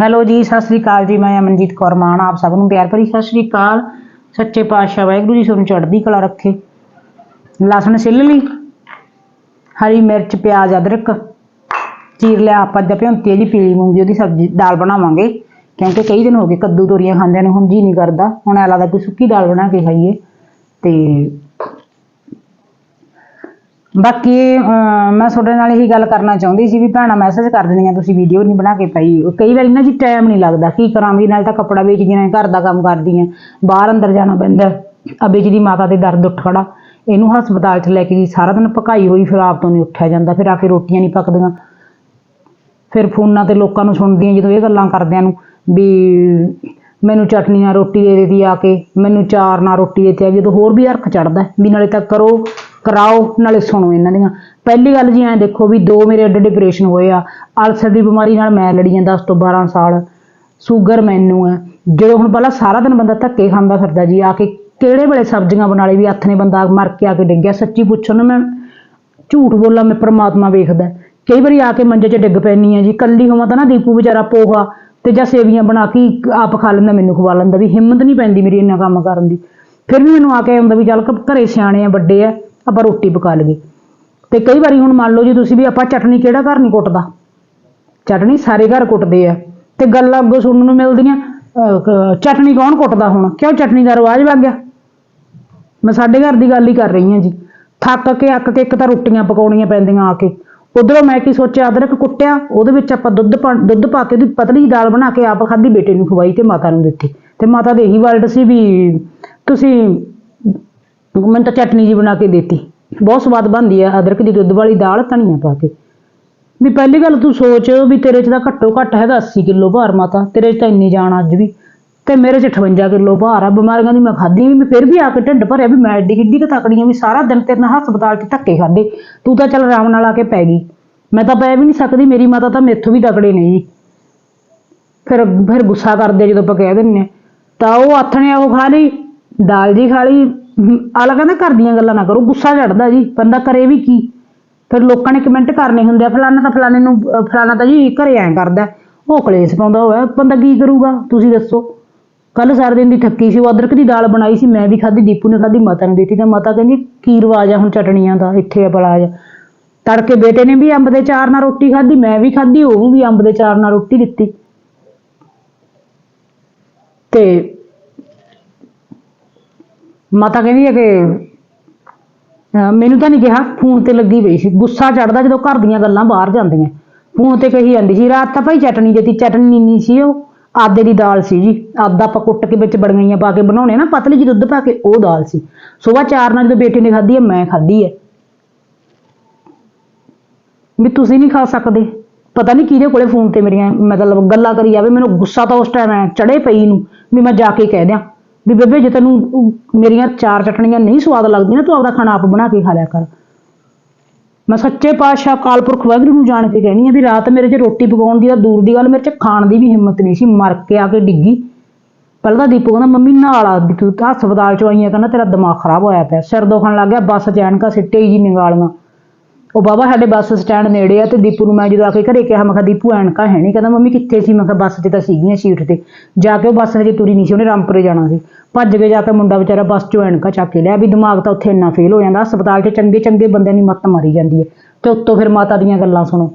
Hello ਜੀ, ਸਤਿ ਸ੍ਰੀ ਅਕਾਲ ਜੀ, ਮੈਂ ਅਮਨਜੀਤ ਕੌਰ ਮਾਨ, ਆਪ ਸਭ ਨੂੰ ਪਿਆਰ ਭਰੀ ਸਤਿ ਸ੍ਰੀ ਅਕਾਲ। ਸੱਚੇ ਪਾਤਸ਼ਾਹ ਵਾਹਿਗੁਰੂ ਜੀ ਤੁਹਾਨੂੰ ਚੜ੍ਹਦੀ ਕਲਾ ਰੱਖੇ। ਲਸਣ ਛਿੱਲ ਲਈ, ਹਰੀ ਮਿਰਚ, ਪਿਆਜ਼, ਅਦਰਕ, ਚੀਰ ਲਿਆ ਆਪਾਂ ਅੱਜ ਭਿਉਂਤੀ ਜੀ ਪੀਲੀ ਮੂੰਗੀ ਉਹਦੀ ਸਬਜ਼ੀ, ਦਾਲ ਬਣਾਵਾਂਗੇ। ਕਿਉਂਕਿ ਕਈ ਦਿਨ ਹੋ ਗਏ ਕੱਦੂ ਤੋਰੀਆਂ ਖਾਂਦਿਆਂ ਨੂੰ ਹੁਣ ਜੀ ਨਹੀਂ ਕਰਦਾ। ਹੁਣ ਐ ਲੱਗਦਾ ਕੋਈ ਸੁੱਕੀ ਦਾਲ ਬਣਾ ਕੇ ਖਾਈਏ। ਤੇ ਬਾਕੀ ਅਹ, ਮੈਂ ਤੁਹਾਡੇ ਨਾਲ ਇਹੀ ਗੱਲ ਕਰਨਾ ਚਾਹੁੰਦੀ ਸੀ ਵੀ ਭੈਣਾਂ ਮੈਸੇਜ ਕਰ ਦਿੰਦੀਆਂ ਤੁਸੀਂ ਵੀਡੀਓ ਨਹੀਂ ਬਣਾ ਕੇ ਪਾਈ। ਕਈ ਵਾਰੀ ਨਾ ਜੀ ਟਾਈਮ ਨਹੀਂ ਲੱਗਦਾ। ਕੀ ਕਰਾਂ ਵੀ ਨਾਲ ਤਾਂ ਕੱਪੜਾ ਵੇਚਦੀਆਂ ਨੇ ਘਰ ਦਾ ਕੰਮ ਕਰਦੀਆਂ ਬਾਹਰ ਅੰਦਰ ਜਾਣਾ ਪੈਂਦਾ। ਅਬੇ ਜੀ ਦੀ ਮਾਤਾ ਦੇ ਦਰਦ ਉੱਠ ਖੜਾ। ਇਹਨੂੰ ਹਸਪਤਾਲ 'ਚ ਲੈ ਕੇ ਗਈ ਸਾਰਾ ਦਿਨ ਪਕਾਈ ਹੋਈ ਫਿਰ ਆਪ ਤੋਂ ਨਹੀਂ ਉੱਠਿਆ ਜਾਂਦਾ। ਫਿਰ ਆ ਕੇ ਰੋਟੀਆਂ ਨਹੀਂ ਪੱਕਦੀਆਂ। ਫਿਰ ਫੋਨਾਂ ਤੇ ਲੋਕਾਂ ਨੂੰ ਸੁਣਦੀਆਂ ਜਦੋਂ ਇਹ ਗੱਲਾਂ ਕਰਦਿਆਂ ਨੂੰ ਵੀ ਮੈਨੂੰ ਚਟਨੀ ਨਾਲ ਰੋਟੀ ਦੇ ਦਿੱਤੀ ਆ ਕੇ ਮੈਨੂੰ ਚਾਰ ਨਾਲ ਰੋਟੀ ਦੇ ਦਿੱਤੀ ਆ ਜਦੋਂ ਹੋਰ ਵੀ ਹਰਖ ਚੜਦਾ ਵੀ ਨਾਲੇ ਤਾਂ ਕਰੋ ਕਰਾਓ, ਨਾਲੇ ਸੁਣੋ ਇਹਨਾਂ ਦੀਆਂ। ਪਹਿਲੀ ਗੱਲ ਜੀ ਐਂ ਦੇਖੋ ਵੀ ਦੋ ਮੇਰੇ ਅੱਡੇ ਡਿਪਰੈਸ਼ਨ ਹੋਏ ਆ। ਅਲਸਰ ਦੀ ਬਿਮਾਰੀ ਨਾਲ ਮੈਂ ਲੜੀ ਜਾਂਦਾ 10 ਤੋਂ 12 ਸਾਲ। ਸ਼ੂਗਰ ਮੈਨੂੰ ਹੈ ਜਦੋਂ ਹੁਣ ਪਹਿਲਾਂ ਸਾਰਾ ਦਿਨ ਬੰਦਾ ਧੱਕੇ ਖਾਂਦਾ ਫਿਰਦਾ ਜੀ, ਆ ਕੇ ਕਿਹੜੇ ਵੇਲੇ ਸਬਜ਼ੀਆਂ ਬਣਾ ਲਈ ਵੀ ਹੱਥ ਨੇ ਬੰਦਾ ਮਰ ਕੇ ਆ ਕੇ ਡਿੱਗਿਆ ਸੱਚੀ ਪੁੱਛੋ ਨਾ ਮੈਂ, ਝੂਠ ਬੋਲਾਂ ਮੈਂ ਪ੍ਰਮਾਤਮਾ ਵੇਖਦਾ। ਕਈ ਵਾਰੀ ਆ ਕੇ ਮੰਜੇ 'ਚ ਡਿੱਗ ਪੈਣੀ ਆ ਜੀ। ਕੱਲੀ ਹੋਵਾਂ ਤਾਂ ਨਾ ਦੀਪੂ ਵਿਚਾਰਾ ਪੋਹਾ ਤੇ ਜਾਂ ਸੇਵੀਆਂ ਬਣਾ ਕੇ ਆਪ ਖਾ ਲੈਂਦਾ, ਮੈਨੂੰ ਖਵਾ ਲੈਂਦਾ ਵੀ ਹਿੰਮਤ ਨਹੀਂ ਪੈਂਦੀ ਮੇਰੀ ਇੰਨਾ ਕੰਮ ਕਰਨ ਦੀ। ਫਿਰ ਵੀ ਮੈਨੂੰ ਆ ਕੇ ਆਉਂਦਾ ਵੀ ਚੱਲ ਘਰੇ ਸਿਆਣੇ ਆ, ਵੱਡੇ ਆ। ਆਪਾਂ ਰੋਟੀ ਪਕਾ ਲਈਏ। ਤੇ ਕਈ ਵਾਰੀ ਹੁਣ ਮੰਨ ਲਓ ਜੀ ਤੁਸੀਂ ਵੀ ਆਪਾਂ ਚਟਨੀ ਕਿਹੜਾ ਘਰ ਨਹੀਂ ਕੁੱਟਦਾ? ਚਟਨੀ ਸਾਰੇ ਘਰ ਕੁੱਟਦੇ ਆ। ਤੇ ਗੱਲਾਂ ਅੱਗੋਂ ਸੁਣਨ ਨੂੰ ਮਿਲਦੀਆਂ ਅਹ, ਚਟਨੀ ਕੌਣ ਕੁੱਟਦਾ ਹੁਣ? ਕਿਉਂ ਚਟਨੀ ਦਾ ਰਿਵਾਜ ਵਗ ਗਿਆ? ਮੈਂ ਸਾਡੇ ਘਰ ਦੀ ਗੱਲ ਹੀ ਕਰ ਰਹੀ ਹਾਂ ਜੀ। ਥੱਕ ਕੇ ਅੱਕ ਕੇ ਇੱਕ ਤਾਂ ਰੋਟੀਆਂ ਪਕਾਉਣੀਆਂ ਪੈਂਦੀਆਂ ਆ ਕੇ। ਉਧਰੋਂ ਮੈਂ ਕੀ ਸੋਚਿਆ ਅਦਰਕ ਕੁੱਟਿਆ ਉਹਦੇ ਵਿੱਚ ਆਪਾਂ ਦੁੱਧ ਪਾ ਦੁੱਧ ਪਾ ਕੇ ਉਹਦੀ ਪਤਲੀ ਦਾਲ ਬਣਾ ਕੇ ਆਪ ਖਾਧੀ ਬੇਟੇ ਨੂੰ ਖਵਾਈ ਤੇ ਮਾਤਾ ਨੂੰ ਦਿੱਤੀ। ਤੇ ਮਾਤਾ ਦੇ ਇਹੀ ਵਰਡ ਸੀ ਵੀ ਤੁਸੀਂ ਮੈਨੂੰ ਤਾਂ ਚਟਨੀ ਜੀ ਬਣਾ ਕੇ ਦਿੱਤੀ। ਬਹੁਤ ਸਵਾਦ ਬਣਦੀ ਆ, ਅਦਰਕ ਦੀ ਦੁੱਧ ਵਾਲੀ ਦਾਲ, ਧਨੀਆ ਪਾ ਕੇ। ਵੀ ਪਹਿਲੀ ਗੱਲ ਤੂੰ ਸੋਚ ਵੀ ਤੇਰੇ 'ਚ ਤਾਂ ਘੱਟੋ ਘੱਟ ਹੈਗਾ 80 ਕਿਲੋ ਭਾਰ ਮਾਤਾ, ਤੇਰੇ 'ਚ ਤਾਂ ਇੰਨੀ ਜਾਣ ਅੱਜ ਵੀ। ਤੇ ਮੇਰੇ 'ਚ 58 ਕਿਲੋ ਭਾਰ ਆ, ਬਿਮਾਰੀਆਂ ਦੀ ਮੈਂ ਖਾਧੀ ਵੀ ਮੈਂ ਫਿਰ ਵੀ ਆ ਕੇ ਢਿੱਡ ਭਰਿਆ ਵੀ ਮੈਂ ਐਡੀ ਕਿੱਡੀ ਕੁ ਤਕੜੀ ਆ, ਵੀ ਸਾਰਾ ਦਿਨ ਤੇਰੇ ਨਾਲ ਹਸਪਤਾਲ 'ਚ ਧੱਕੇ ਖਾਦੇ। ਤੂੰ ਤਾਂ ਚੱਲ ਆਰਾਮ ਨਾਲ ਆ ਕੇ ਪੈ ਗਈ। ਮੈਂ ਤਾਂ ਪੈ ਵੀ ਨਹੀਂ ਸਕਦੀ, ਮੇਰੀ ਮਾਤਾ ਤਾਂ ਮੇਥੋਂ ਵੀ ਤਕੜੇ ਨੇ ਜੀ। ਫਿਰ ਫਿਰ ਗੁੱਸਾ ਕਰਦੇ ਜਦੋਂ ਆਪਾਂ ਕਹਿ ਦਿੰਨੇ ਆ। ਤਾਂ ਉਹ ਆਥਣੇ ਉਹ ਖਾ ਲਈ, ਦਾਲ ਜੀ ਖਾ ਲਈ ਆਲਾ ਕਹਿੰਦਾ ਘਰ ਦੀਆਂ ਗੱਲਾਂ ਨਾ ਕਰੋ, ਗੁੱਸਾ ਚੜਦਾ ਜੀ, ਬੰਦਾ ਕਰੇ ਵੀ ਕੀ? ਫਿਰ ਲੋਕਾਂ ਨੇ ਕਮੈਂਟ ਕਰਨੇ ਹੁੰਦੇ ਆ, ਫਲਾਣਾ ਤਾਂ ਫਲਾਣੇ ਨੂੰ, ਅਹ ਫਲਾਣਾ ਤਾਂ ਜੀ ਘਰੇ ਐਂ ਕਰਦਾ ਉਹ ਕਲੇਸ਼ ਪਾਉਂਦਾ ਹੋਇਆ, ਬੰਦਾ ਕੀ ਕਰੂਗਾ, ਤੁਸੀਂ ਦੱਸੋ। ਕੱਲ ਸਾਰਾ ਦਿਨ ਦੀ ਥੱਕੀ ਸੀ, ਉਹ ਅਦਰਕ ਦੀ ਦਾਲ ਬਣਾਈ ਸੀ, ਮੈਂ ਵੀ ਖਾਧੀ, ਦੀਪੂ ਨੇ ਖਾਧੀ, ਮਾਤਾ ਨੂੰ ਦਿੱਤੀ, ਤਾਂ ਮਾਤਾ ਕਹਿੰਦੀ, ਕੀ ਰਿਵਾਜ ਆ ਹੁਣ ਚਟਣੀਆਂ ਦਾ, ਇੱਥੇ ਆ ਬੜਾ ਬਲਾਜ। ਤੜਕੇ ਬੇਟੇ ਨੇ ਵੀ ਅੰਬ ਦੇ ਚਾਰ ਨਾਲ ਰੋਟੀ ਖਾਧੀ, ਮੈਂ ਵੀ ਖਾਧੀ, ਉਹਨੂੰ ਵੀ ਅੰਬ ਦੇ ਚਾਰ ਨਾਲ ਰੋਟੀ ਦਿੱਤੀ। ਤੇ ਮਾਤਾ ਕਹਿੰਦੀ ਹੈ ਕਿ, ਅਹ ਮੈਨੂੰ ਤਾਂ ਨਹੀਂ ਕਿਹਾ, ਫੋਨ ਤੇ ਲੱਗੀ ਪਈ ਸੀ। ਗੁੱਸਾ ਚੜਦਾ ਜਦੋਂ ਘਰ ਦੀਆਂ ਗੱਲਾਂ ਬਾਹਰ ਜਾਂਦੀਆਂ। ਫੋਨ ਤੇ ਕਹੀ ਜਾਂਦੀ ਸੀ, ਰਾਤ ਤਾਂ ਭਾਈ ਚਟਨੀ ਦਿੱਤੀ, ਚਟਨੀ ਨਹੀਂ ਸੀ ਉਹ। ਆਦੇ ਦੀ ਦਾਲ ਸੀ ਜੀ। ਆਦਾ ਆਪਾਂ ਕੁੱਟ ਕੇ ਵਿੱਚ ਬੜਗਈਆਂ ਪਾ ਕੇ ਬਣਾਉਣੇ ਨਾ, ਪਤਲੀ ਜਿਹੀ ਦੁੱਧ ਪਾ ਕੇ, ਉਹ ਦਾਲ ਸੀ। ਸਵੇਰ ਚਾਰ ਨਾਲ ਜਦੋਂ ਬੇਟੇ ਨੇ ਖਾਧੀ ਹੈ ਮੈਂ ਖਾਧੀ ਹੈ ਵੀ ਤੁਸੀਂ ਨਹੀਂ ਖਾ ਸਕਦੇ। ਪਤਾ ਨਹੀਂ ਕਿਹਦੇ ਕੋਲੇ ਫੋਨ ਤੇ ਮੇਰੀਆਂ ਮਤਲਬ ਗੱਲਾਂ ਕਰੀ ਜਾਵੇ, ਮੈਨੂੰ ਗੁੱਸਾ ਤਾਂ ਉਸ ਟਾਈਮ ਐ ਚੜੇ ਪਈ ਨੂੰ, ਵੀ ਮੈਂ ਜਾ ਕੇ ਕਹਿ ਦਿਆਂ। ਵੀ ਬੇਬੇ ਜੇ ਤੈਨੂੰ ਅਮ, ਮੇਰੀਆਂ ਚਾਰ ਚਟਣੀਆਂ ਨਹੀਂ ਸਵਾਦ ਲੱਗਦੀਆਂ ਤੂੰ ਆਪਦਾ ਖਾਣਾ ਆਪ ਬਣਾ ਕੇ ਖਾ ਲਿਆ ਕਰ। ਮੈਂ ਸੱਚੇ ਪਾਤਸ਼ਾਹ ਕਾਲਪੁਰਖ ਵਾਹਿਗੁਰੂ ਨੂੰ ਜਾਣ ਕੇ ਕਹਿਣੀ ਆ ਵੀ ਰਾਤ ਮੇਰੇ 'ਚ ਰੋਟੀ ਪਕਾਉਣ ਦੀ ਤਾਂ ਦੂਰ ਦੀ ਗੱਲ ਮੇਰੇ 'ਚ ਖਾਣ ਦੀ ਵੀ ਹਿੰਮਤ ਨਹੀਂ ਸੀ ਮਰ ਕੇ ਆ ਕੇ ਡਿੱਗੀ। ਪਹਿਲਾਂ ਤਾਂ ਦੀਪੂ ਕਹਿੰਦਾ ਮੰਮੀ ਨਾਲ ਆ ਵੀ ਤੂੰ ਤਾਂ ਹਸਪਤਾਲ ਚੋਂ ਆਈ ਆ ਕਹਿੰਦਾ ਤੇਰਾ ਦਿਮਾਗ ਖਰਾਬ ਹੋਇਆ ਪਿਆ ਸਿਰ ਦੁਖਣ ਲੱਗ ਗਿਆ ਬੱਸ ਚ ਐਨਕਾਂ ਸਿੱਟੇ ਹੀ ਜੀ ਨਿਗਾਲੀਆਂ। ਉਹ ਬਾਬਾ ਸਾਡੇ ਬੱਸ ਸਟੈਂਡ ਨੇੜੇ ਆ ਤੇ ਦੀਪੂ ਨੂੰ ਮੈਂ ਜਦੋਂ ਆ ਕੇ ਘਰੇ ਕਿਹਾ, ਮੈਂ ਕਿਹਾ, ਦੀਪੂ, ਐਨਕਾ ਹੈ ਨਹੀਂ ਕਹਿੰਦਾ, ਮੰਮੀ ਕਿੱਥੇ ਸੀ? ਮੈਂ ਕਿਹਾ, ਬੱਸ ਤੇ ਤਾਂ ਸੀਗੀਆਂ ਸੀਟ ਤੇ। ਜਾ ਕੇ ਉਹ ਬੱਸ ਹਜੇ ਤੁਰੀ ਨਹੀਂ ਸੀ, ਉਹਨੇ ਰਾਮਪੁਰੇ ਜਾਣਾ ਸੀ। ਭੱਜ ਕੇ ਜਾ ਕੇ ਮੁੰਡਾ ਵਿਚਾਰਾ ਬੱਸ 'ਚੋਂ ਐਨਕਾ ਚੱਕ ਕੇ ਲਿਆ ਵੀ ਦਿਮਾਗ ਤਾਂ ਉੱਥੇ ਇੰਨਾ ਫੇਲ ਹੋ ਜਾਂਦਾ, ਹਸਪਤਾਲ 'ਚ ਚੰਗੇ ਚੰਗੇ ਬੰਦਿਆਂ ਦੀ ਮੱਤ ਮਾਰੀ ਜਾਂਦੀ ਹੈ। ਤੇ ਉੱਤੋਂ ਫਿਰ ਮਾਤਾ ਦੀਆਂ ਗੱਲਾਂ ਸੁਣੋ।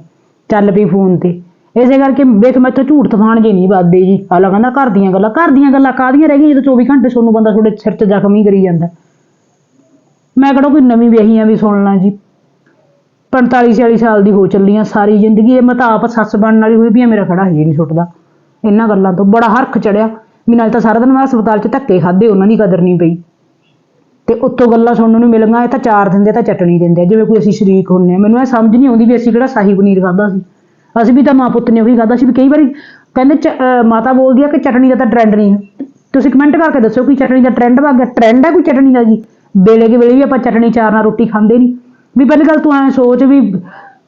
ਚੱਲ ਪਈ ਫੋਨ ਤੇ। ਇਸੇ ਕਰਕੇ ਵੇਖ ਮੈਥੋਂ ਝੂਠ ਤਫਾਨ ਜੇ ਨਹੀਂ ਵੱਧਦੇ ਜੀ। ਹਾਲਾ ਕਹਿੰਦਾ ਘਰ ਦੀਆਂ ਗੱਲਾਂ, ਘਰ ਦੀਆਂ ਗੱਲਾਂ ਕਾਹਦੀਆਂ ਰਹਿ ਗਈਆਂ? ਜਦੋਂ 24 ਘੰਟੇ ਸੋਨੂੰ ਬੰਦਾ ਤੁਹਾਡੇ ਸਿਰ 'ਚ ਜ਼ਖਮ ਹੀ ਕਰੀ ਜਾਂਦਾ। ਮੈਂ ਕਿਹੜਾ ਕੋਈ ਨਵੀਂ ਵਿਆਹੀਆਂ ਵੀ ਸੁਣ ਲਾਂ ਜੀ। 45 40 ਸਾਲ ਦੀ ਹੋ ਚੱਲੀ ਆ, ਸਾਰੀ ਜ਼ਿੰਦਗੀ ਇਹ ਮੈਂ ਤਾਂ ਆਪ ਸੱਸ ਬਣਨ ਵਾਲੀ ਹੋਈ ਵੀ ਆ, ਮੇਰਾ ਖੜਾ ਹੀ ਨਹੀਂ ਛੁੱਟਦਾ। ਇਹਨਾਂ ਗੱਲਾਂ ਤੋਂ ਬੜਾ ਹਰਖ ਚੜਿਆ। ਵੀ ਨਾਲ ਤਾਂ ਸਾਰਾ ਦਿਨ ਮੈਂ ਹਸਪਤਾਲ 'ਚ ਧੱਕੇ ਖਾਦੇ ਉਹਨਾਂ ਦੀ ਕਦਰ ਨਹੀਂ ਪਈ। ਤੇ ਉੱਤੋਂ ਗੱਲਾਂ ਸੁਣਨ ਨੂੰ ਮਿਲੀਆਂ, ਇਹ ਤਾਂ ਚਾਰ ਦਿੰਦੇ ਤਾਂ ਚਟਣੀ ਦਿੰਦੇ ਜਿਵੇਂ ਕੋਈ ਅਸੀਂ ਸ਼ਰੀਕ ਹੁੰਨੇ ਆ। ਮੈਨੂੰ ਇਹ ਸਮਝ ਨਹੀਂ ਆਉਂਦੀ ਵੀ ਅਸੀਂ ਕਿਹੜਾ ਸ਼ਾਹੀ ਪਨੀਰ ਖਾਦਾ ਸੀ। ਅਸੀਂ ਵੀ ਤਾਂ ਮਾਂ ਪੁੱਤ ਨੇ ਉਹੀ ਖਾਦਾ ਸੀ ਵੀ ਕਈ ਵਾਰੀ ਕਹਿੰਦੇ ਚ- ਅਹ, ਮਾਤਾ ਬੋਲਦੀ ਆ ਕਿ ਚਟਣੀ ਦਾ ਤਾਂ ਟ੍ਰੈਂਡ ਨਹੀਂ। ਤੁਸੀਂ ਕਮੈਂਟ ਕਰਕੇ ਦੱਸੋ ਕਿ ਚਟਣੀ ਦਾ ਟ੍ਰੈਂਡ ਵਾ ਗਿਆ। ਟ੍ਰੈਂਡ ਹੈ ਕੋਈ ਚਟਣੀ ਦਾ ਜੀ? ਵੇਲੇ ਕੇ ਵੇਲੇ ਵੀ ਆਪਾਂ ਚਟਣੀ ਚਾਰ ਨਾਲ ਰੋਟੀ ਖਾਂਦੇ ਨਹੀਂ। ਵੀ ਪਹਿਲੀ ਗੱਲ ਤੂੰ ਐ ਸੋਚ ਵੀ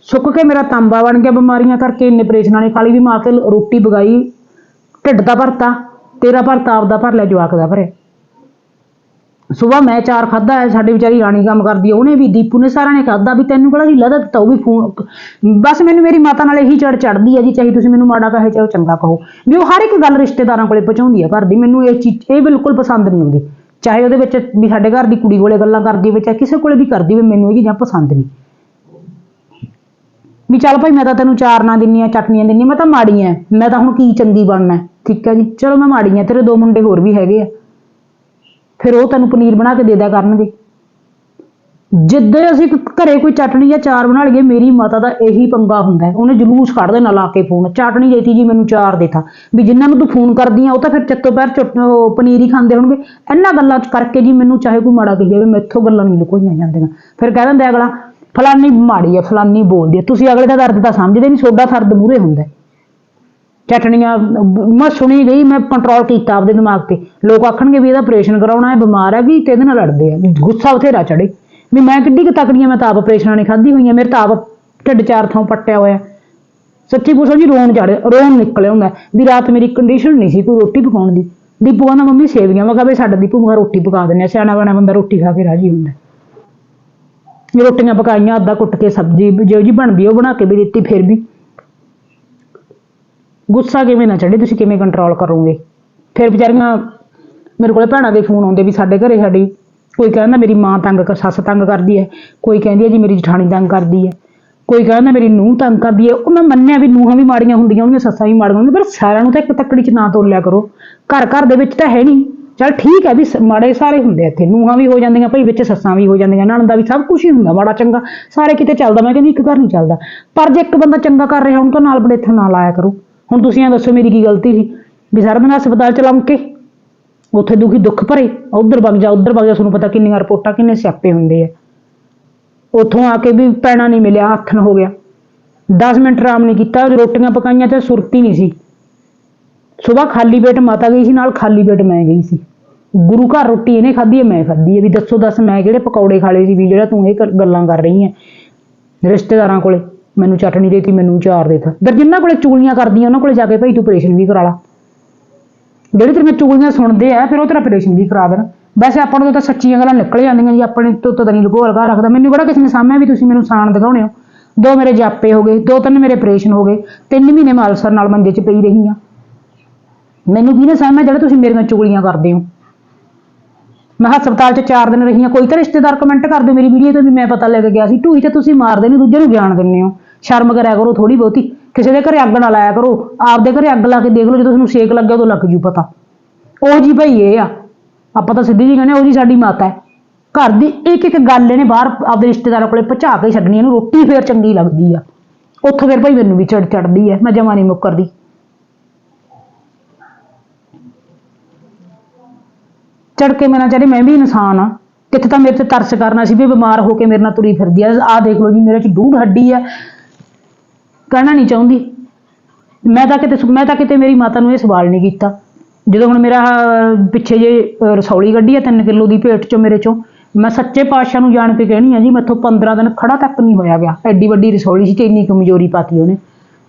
ਸੁੱਕ ਕੇ ਮੇਰਾ ਤਾਂਬਾ ਬਣ ਗਿਆ ਬਿਮਾਰੀਆਂ ਕਰਕੇ, ਇੰਨੇ ਪ੍ਰੇਸ਼ਨਾਂ ਨੇ ਖਾਲੀ ਵੀ ਮਾਂ ਕੇ ਰੋਟੀ ਬਗਾਈ, ਢਿੱਡ ਦਾ ਭਰਤਾ, ਤੇਰਾ ਭਰਤਾ ਆਪਦਾ ਭਰ ਲੈ ਜਵਾਕ ਦਾ ਭਰਿਆ ਸਵੇਰ ਮੈਂ ਚਾਰ ਖਾਦਾ ਹੈ, ਸਾਡੀ ਵਿਚਾਰੀ ਰਾਣੀ ਕੰਮ ਕਰਦੀ ਹੈ ਉਹਨੇ ਵੀ, ਦੀਪੂ ਨੇ ਸਾਰਿਆਂ ਨੇ ਖਾਦਾ ਵੀ ਤੈਨੂੰ ਕਿਹੜਾ ਢਿੱਲਾ ਦਿੱਤਾ ਉਹ ਵੀ ਫੋਨ, ਬਸ ਮੈਨੂੰ ਮੇਰੀ ਮਾਤਾ ਨਾਲ ਇਹੀ ਚੜ ਚੜਦੀ ਹੈ ਜੀ, ਚਾਹੇ ਤੁਸੀਂ ਮੈਨੂੰ ਮਾੜਾ ਕਹੇ, ਚਾਹੇ ਚੰਗਾ ਕਹੋ। ਵੀ ਉਹ ਹਰ ਇੱਕ ਗੱਲ ਰਿਸ਼ਤੇਦਾਰਾਂ ਕੋਲੇ ਪਹੁੰਚਾਉਂਦੀ ਹੈ ਘਰ ਦੀ, ਮੈਨੂੰ ਇਹ ਚੀਜ਼, ਇਹ ਬਿਲਕੁਲ ਪਸੰਦ ਨਹੀਂ ਆਉਂਦੀ। ਚਾਹੇ ਉਹਦੇ ਵਿੱਚ ਵੀ ਸਾਡੇ ਘਰ ਦੀ ਕੁੜੀ ਕੋਲੇ ਗੱਲਾਂ ਕਰਦੀ ਹੋਵੇ ਚਾਹੇ ਕਿਸੇ ਕੋਲੇ ਵੀ ਕਰਦੀ ਹੋਵੇ ਮੈਨੂੰ ਇਹ ਚੀਜ਼ਾਂ ਪਸੰਦ ਨਹੀਂ। ਵੀ ਚੱਲ ਭਾਈ ਮੈਂ ਤਾਂ ਤੈਨੂੰ ਚਾਰਨਾ ਦਿੰਨੀ ਆ ਚਟਨੀਆਂ ਦਿੰਨੀ ਆਂ, ਮੈਂ ਤਾਂ ਮਾੜੀ ਐ ਮੈਂ ਤਾਂ ਹੁਣ ਕੀ ਚੰਗੀ ਬਣਨਾ ਠੀਕ ਹੈ ਜੀ? ਚਲੋ ਮੈਂ ਮਾੜੀ ਐ ਤੇਰੇ ਦੋ ਮੁੰਡੇ ਹੋਰ ਵੀ ਹੈਗੇ ਆ। ਫਿਰ ਉਹ ਤੈਨੂੰ ਪਨੀਰ ਬਣਾ ਕੇ ਦੇ ਦਿਆ ਕਰਨਗੇ। ਜਿੱਦੇ ਅਸੀਂ ਘਰੇ ਕੋਈ ਚਟਣੀ ਜਾਂ ਚਾਰ ਬਣਾ ਲਈਏ, ਮੇਰੀ ਮਾਤਾ ਦਾ ਇਹੀ ਪੰਗਾ ਹੁੰਦਾ ਹੈ। ਉਹਨੇ ਜਲੂਸ ਕੱਢ ਦੇਣਾ ਲਾ ਕੇ ਫੋਨ ਚਟਨੀ ਦੇਤੀ ਜੀ ਮੈਨੂੰ ਚਾਰ ਦੇਤਾ ਵੀ ਜਿਨ੍ਹਾਂ ਨੂੰ ਤੂੰ ਫੋਨ ਕਰਦੀ ਆ, ਉਹ ਤਾਂ ਫਿਰ ਚੱਤੋ ਪੈਰ ਚੁੱਟ ਉਹ ਪਨੀਰ ਹੀ ਖਾਂਦੇ ਹੋਣਗੇ। ਇਹਨਾਂ ਗੱਲਾਂ ਚ ਕਰਕੇ ਜੀ ਮੈਨੂੰ ਚਾਹੇ ਕੋਈ ਮਾੜਾ ਕਹੀ ਜਾਵੇ, ਮੈਥੋਂ ਗੱਲਾਂ ਨਹੀਂ ਲੁਕੋਈਆਂ ਜਾਂਦੀਆਂ। ਫਿਰ ਕਹਿ ਦਿੰਦੇ ਅਗਲਾ, ਫਲਾਨੀ ਮਾੜੀ ਹੈ ਫਲਾਨੀ ਬੋਲਦੀ ਹੈ ਤੁਸੀਂ ਅਗਲੇ ਦਾ ਦਰਦ ਤਾਂ ਸਮਝਦੇ ਨਹੀਂ, ਤੁਹਾਡਾ ਫਰਦ ਮੂਰੇ ਹੁੰਦਾ ਹੈ। ਚਟਣੀਆਂ ਅਹ ਮੈਂ ਸੁਣੀ ਗਈ, ਮੈਂ ਕੰਟਰੋਲ ਕੀਤਾ ਆਪਦੇ ਦਿਮਾਗ ਤੇ। ਲੋਕ ਆਖਣਗੇ ਵੀ ਇਹਦਾ ਆਪਰੇਸ਼ਨ ਕਰਾਉਣਾ ਹੈ, ਬਿਮਾਰ ਹੈ, ਵੀ ਤੇ ਇਹਦੇ ਨਾਲ ਲੜਦੇ ਆ। ਗੁੱਸਾ ਬਥੇਰਾ ਚੜੇ ਵੀ ਮੈਂ ਕਿੱਡੀ ਕੁ ਤਕੜੀਆਂ ਮੈਂ ਤਾਂ ਆਪ ਆਪਰੇਸ਼ਨਾਂ ਨਹੀਂ ਖਾਧੀ ਹੋਈਆਂ, ਮੇਰੇ ਤਾਂ ਆਪ ਢਿੱਡ ਚਾਰ ਥਾਂ ਪੱਟਿਆ ਹੋਇਆ। ਸੱਚੀ ਪੁੱਛੋ ਜੀ, ਰੋਣ ਚੜ ਰੋਣ ਨਿਕਲ ਹੁੰਦਾ ਵੀ ਰਾਤ ਮੇਰੀ ਕੰਡੀਸ਼ਨ ਨਹੀਂ ਸੀ ਕੋਈ ਰੋਟੀ ਪਕਾਉਣ ਦੀ। ਦੀਪੂ ਕਹਿੰਦਾ, ਮੰਮੀ ਸੇਵੀਆਂ ਮੈਂ ਕਿਹਾ ਵੀ ਸਾਡਾ ਦੀਪੂ ਮੈਂ ਰੋਟੀ ਪਕਾ ਦਿੰਦੇ ਆ, ਸਿਆਣਾ ਬਣਾ ਬੰਦਾ ਰੋਟੀ ਖਾ ਕੇ ਰਾਜੀ ਹੁੰਦਾ ਜੇ ਰੋਟੀਆਂ ਪਕਾਈਆਂ, ਅੱਧਾ ਕੁੱਟ ਕੇ ਸਬਜ਼ੀ ਜੋ ਜੀ ਬਣਦੀ ਉਹ ਬਣਾ ਕੇ ਵੀ ਦਿੱਤੀ, ਫਿਰ ਵੀ। ਗੁੱਸਾ ਕਿਵੇਂ ਨਾ ਚੜੇ ਤੁਸੀਂ ਕਿਵੇਂ ਕੰਟਰੋਲ ਕਰੋਗੇ? ਫਿਰ ਵਿਚਾਰੀਆਂ ਮੇਰੇ ਕੋਲੇ ਭੈਣਾਂ ਦੇ ਫੋਨ ਆਉਂਦੇ ਵੀ ਸਾਡੇ ਘਰੇ ਸਾਡੀ ਕੋਈ ਕਹਿੰਦਾ ਮੇਰੀ ਮਾਂ ਤੰਗ ਕਰ, ਸੱਸ ਤੰਗ ਕਰਦੀ ਹੈ, ਕੋਈ ਕਹਿੰਦੀ ਹੈ ਜੀ ਮੇਰੀ ਜਠਾਣੀ ਤੰਗ ਕਰਦੀ ਹੈ, ਕੋਈ ਕਹਿੰਦਾ ਮੇਰੀ ਨੂੰਹ ਤੰਗ ਕਰਦੀ ਹੈ, ਉਹ ਮੈਂ ਮੰਨਿਆ ਵੀ ਨੂੰਹਾਂ ਵੀ ਮਾੜੀਆਂ ਹੁੰਦੀਆਂ ਉਹਦੀਆਂ ਸੱਸਾਂ ਵੀ ਮਾੜੀਆਂ ਹੁੰਦੀਆਂ ਪਰ ਸਾਰਿਆਂ ਨੂੰ ਤਾਂ ਇੱਕ ਤੱਕੜੀ 'ਚ ਨਾ ਤੋਲਿਆ ਕਰੋ। ਘਰ ਘਰ ਦੇ ਵਿੱਚ ਤਾਂ ਹੈ ਨਹੀਂ। ਚਲ ਠੀਕ ਹੈ ਵੀ ਮਾੜੇ ਸਾਰੇ ਹੁੰਦੇ ਇੱਥੇ, ਨੂੰਹਾਂ ਵੀ ਹੋ ਜਾਂਦੀਆਂ, ਭਾਈ ਵਿੱਚ ਸੱਸਾਂ ਵੀ ਹੋ ਜਾਂਦੀਆਂ, ਨਣਦ ਦਾ ਵੀ ਸਭ ਕੁਝ ਹੀ ਹੁੰਦਾ, ਮਾੜਾ ਚੰਗਾ, ਸਾਰੇ ਕਿਤੇ ਚੱਲਦਾ, ਮੈਂ ਕਹਿੰਦੀ ਇੱਕ ਘਰ ਨਹੀਂ ਚੱਲਦਾ। ਪਰ ਜੇ ਇੱਕ ਬੰਦਾ ਚੰਗਾ ਕਰ ਰਿਹਾ ਹੁਣ ਤਾਂ ਨਾਲ ਬੜੇਥੋਂ ਨਾ ਲਾਇਆ ਕਰੋ। ਹੁਣ ਤੁਸੀਂ ਇਹ ਦੱਸੋ ਮੇਰੀ ਕੀ ਗਲਤੀ ਸੀ? ਵੀ ਸਾਰਾ ਦਿਨ ਹਸਪਤਾਲ ਚ ਲੰਘ ਕੇ ਉੱਥੇ ਦੁਖੀ ਦੁੱਖ ਭਰੇ, ਉਧਰ ਵਗ ਜਾ, ਉਧਰ ਵਗ ਜਾ, ਤੁਹਾਨੂੰ ਪਤਾ ਕਿੰਨੀਆਂ ਰਿਪੋਰਟਾਂ, ਕਿੰਨੇ ਸਿਆਪੇ ਹੁੰਦੇ ਆ। ਉੱਥੋਂ ਆ ਕੇ ਵੀ ਪੈਣਾ ਨਹੀਂ ਮਿਲਿਆ ਆਥਣ ਹੋ ਗਿਆ। 10 ਮਿੰਟ ਆਰਾਮ ਨਹੀਂ ਕੀਤਾ, ਰੋਟੀਆਂ ਪਕਾਈਆਂ ਤੇ ਸੁਰਤੀ ਨਹੀਂ ਸੀ। ਸਵੇਰ ਖਾਲੀ ਪੇਟ ਮਾਤਾ ਗਈ ਸੀ, ਨਾਲ ਖਾਲੀ ਪੇਟ ਮੈਂ ਗਈ ਸੀ। ਗੁਰੂ ਘਰ ਰੋਟੀ ਇਹਨੇ ਖਾਧੀ ਹੈ, ਮੈਂ ਖਾਧੀ ਹੈ। ਵੀ ਦੱਸੋ, ਦੱਸ, ਮੈਂ ਕਿਹੜੇ ਪਕੌੜੇ ਖਾਲੇ ਸੀ, ਵੀ ਜਿਹੜਾ ਤੂੰ ਇਹ ਕਰ- ਗੱਲਾਂ ਕਰ ਰਹੀ ਹੈ ਰਿਸ਼ਤੇਦਾਰਾਂ ਕੋਲੇ। ਮੈਨੂੰ ਚਟਣੀ ਦੇਤੀ, ਮੈਨੂੰ ਚਾਰ ਦੇਤਾ। ਦਰ ਜਿਨ੍ਹਾਂ ਕੋਲੇ ਚੂਲੀਆਂ ਕਰਦੀਆਂ, ਉਹਨਾਂ ਕੋਲੇ ਜਾ ਕੇ ਭਾਈ ਤੂੰ ਆਪਰੇਸ਼ਨ ਵੀ ਕਰਾ ਲਾ। ਜਿਹੜੀ ਤੇਰੇ ਮੈਂ ਚੁਗਲੀਆਂ ਸੁਣਦੇ ਆ, ਫਿਰ ਉਹ ਤੇਰਾ ਆਪਰੇਸ਼ਨ ਵੀ ਕਰਾ ਦੇਣ ਵੈਸੇ ਆਪਾਂ ਨੂੰ ਤਾਂ ਸੱਚੀਆਂ ਗੱਲਾਂ ਨਿਕਲ ਜਾਂਦੀਆਂ ਜੀ, ਆਪਣੇ ਤੋਂ ਤਾਂ ਨਹੀਂ ਲੁਕੋ ਲਗਾ ਰੱਖਦਾ। ਮੈਨੂੰ ਕਿਹੜਾ ਕਿਸੇ ਨੇ ਸਾਹਮਣੇ ਵੀ ਤੁਸੀਂ ਮੈਨੂੰ ਸਾਨ ਦਿਖਾਉਣੇ ਹੋ? ਦੋ ਮੇਰੇ ਜਾਪੇ ਹੋ ਗਏ, ਦੋ ਤਿੰਨ ਮੇਰੇ ਆਪਰੇਸ਼ਨ ਹੋ ਗਏ, ਤਿੰਨ ਮਹੀਨੇ ਮੈਂ ਅਲਸਰ ਨਾਲ ਮੰਜੇ 'ਚ ਪਈ ਰਹੀ ਹਾਂ। ਮੈਨੂੰ ਕਿਹਨੇ ਸਾਹਮਣੇ ਜਿਹੜਾ ਤੁਸੀਂ ਮੇਰੀਆਂ ਚੁਗਲੀਆਂ ਕਰਦੇ ਹੋ। ਮੈਂ ਹਸਪਤਾਲ 'ਚ 4 ਦਿਨ ਰਹੀ ਹਾਂ, ਕੋਈ ਤਾਂ ਰਿਸ਼ਤੇਦਾਰ ਕਮੈਂਟ ਕਰ ਦਿਓ ਮੇਰੀ ਵੀਡੀਓ ਤੇ ਵੀ ਮੈਂ ਪਤਾ ਲੱਗ ਗਿਆ ਸੀ। ਢੂਈ ਤੇ ਤੁਸੀਂ ਮਾਰਦੇ ਨਹੀਂ ਦੂਜੇ ਨੂੰ ਗਿਆਨ ਦਿੰਦੇ ਹੋ। ਸ਼ਰਮ ਕਰਿਆ ਕਰੋ ਥੋੜੀ ਬਹੁਤੀ। ਕਿਸੇ ਦੇ ਘਰੇ ਅੱਗ ਨਾ ਲਾਇਆ ਕਰੋ, ਆਪਦੇ ਘਰੇ ਅੱਗ ਲਾ ਕੇ ਦੇਖ ਲਓ, ਜਦੋਂ ਤੁਹਾਨੂੰ ਸੇਕ ਲੱਗਿਆ ਉਦੋਂ ਲੱਗ ਜੂ ਪਤਾ। ਉਹ ਜੀ ਭਾਈ ਇਹ ਆ, ਆਪਾਂ ਤਾਂ ਸਿੱਧੀ ਜੀ ਕਹਿੰਦੇ ਉਹ ਜੀ ਸਾਡੀ ਮਾਤਾ ਹੈ। ਘਰ ਦੀ ਇੱਕ ਇੱਕ ਗੱਲ ਇਹਨੇ ਬਾਹਰ ਆਪਦੇ ਰਿਸ਼ਤੇਦਾਰਾਂ ਕੋਲੇ ਪਹੁੰਚਾ ਕੇ ਛੱਡਣੀ, ਇਹਨੂੰ ਰੋਟੀ ਫੇਰ ਚੰਗੀ ਲੱਗਦੀ ਆ। ਉੱਥੋਂ ਫਿਰ ਭਾਈ ਮੈਨੂੰ ਵੀ ਚੜ ਚੜਦੀ ਹੈ ਮੈਂ ਜਮਾ ਨਹੀਂ ਮੁੱਕਰਦੀ। ਚੜ ਕੇ ਮੇਰਾ ਚਾਹੇ ਮੈਂ ਵੀ ਇਨਸਾਨ ਆ। ਕਿੱਥੇ ਤਾਂ ਮੇਰੇ ਤੇ ਤਰਸ ਕਰਨਾ ਸੀ ਵੀ ਬਿਮਾਰ ਹੋ ਕੇ ਮੇਰੇ ਨਾਲ ਤੁਰੀ ਫਿਰਦੀ ਆ। ਆਹ ਦੇਖ ਲਓ ਜੀ, ਮੇਰੇ ਚ ਡੂਢ ਹੱਡੀ ਆ। ਕਹਿਣਾ ਨਹੀਂ ਚਾਹੁੰਦੀ। ਮੈਂ ਤਾਂ ਕਿਤੇ ਮੈਂ ਤਾਂ ਕਿਤੇ ਮੇਰੀ ਮਾਤਾ ਨੂੰ ਇਹ ਸਵਾਲ ਨਹੀਂ ਕੀਤਾ। ਜਦੋਂ ਹੁਣ ਮੇਰਾ ਆਹ ਪਿੱਛੇ ਜੇ ਅਹ ਰਸੌਲੀ ਕੱਢੀ ਆ 3 ਕਿਲੋ ਦੀ ਭੇਟ ਚੋਂ ਮੇਰੇ ਚੋਂ ਮੈਂ ਸੱਚੇ ਪਾਤਸ਼ਾਹ ਨੂੰ ਜਾਣ ਕੇ ਕਹਿਣੀ ਆ ਜੀ ਮੈਥੋਂ 15 ਦਿਨ ਖੜਾ ਤੱਕ ਨਹੀਂ ਹੋਇਆ ਗਿਆ ਐਡੀ ਵੱਡੀ ਰਸੌਲੀ ਸੀ ਤੇ ਇੰਨੀ ਕਮਜ਼ੋਰੀ ਪਾਤੀ ਉਹਨੇ।